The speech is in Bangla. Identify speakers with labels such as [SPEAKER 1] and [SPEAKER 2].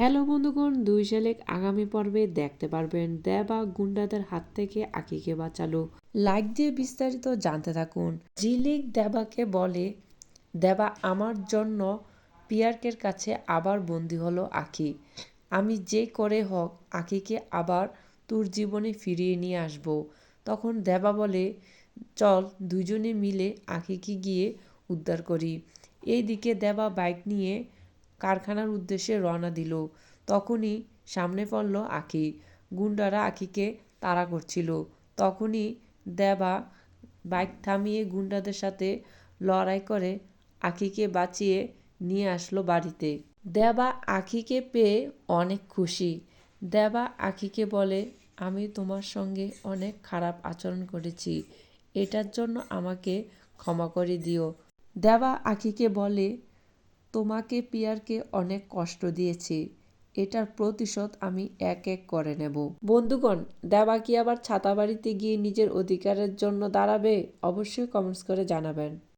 [SPEAKER 1] হ্যালো বন্ধুগণ, দুই ঝালেক আগামী পর্বে দেখতে পারবেন দেবা গুন্ডাদের হাত থেকে আকিকে বাঁচালো। লাইক দিয়ে বিস্তারিত জানতে থাকুন। ঝিলিক দেবাকে বলে, দেবা আমার জন্য পিয়ার্কের কাছে আবার বন্দি হলো আকি। আমি যে করে হোক আকিকে আবার তোর জীবনে ফিরিয়ে নিয়ে আসব। তখন দেবা বলে, চল দুজনে মিলে আকিকে গিয়ে উদ্ধার করি। এইদিকে দেবা বাইক নিয়ে কারখানার উদ্দেশ্যে রওনা দিল। তখনই সামনে পড়ল আঁখি। গুন্ডারা আঁখিকে তাড়া করছিল। তখনই দেবা বাইক থামিয়ে গুন্ডাদের সাথে লড়াই করে আঁখিকে বাঁচিয়ে নিয়ে আসলো বাড়িতে। দেবা আঁখিকে পেয়ে অনেক খুশি। দেবা আঁখিকে বলে, আমি তোমার সঙ্গে অনেক খারাপ আচরণ করেছি। এটার জন্য আমাকে ক্ষমা করে দিও। দেবা আঁখিকে বলে তোমাকে পিয়ারকে অনেক কষ্ট দিয়েছি। এটার প্রতিশোধ আমি এক এক করে নেব। বন্ধুগণ, দেবা কি আবার ছাতা বাড়িতে গিয়ে নিজের অধিকারের জন্য দাঁড়াবে? অবশ্যই কমেন্টস করে জানাবেন।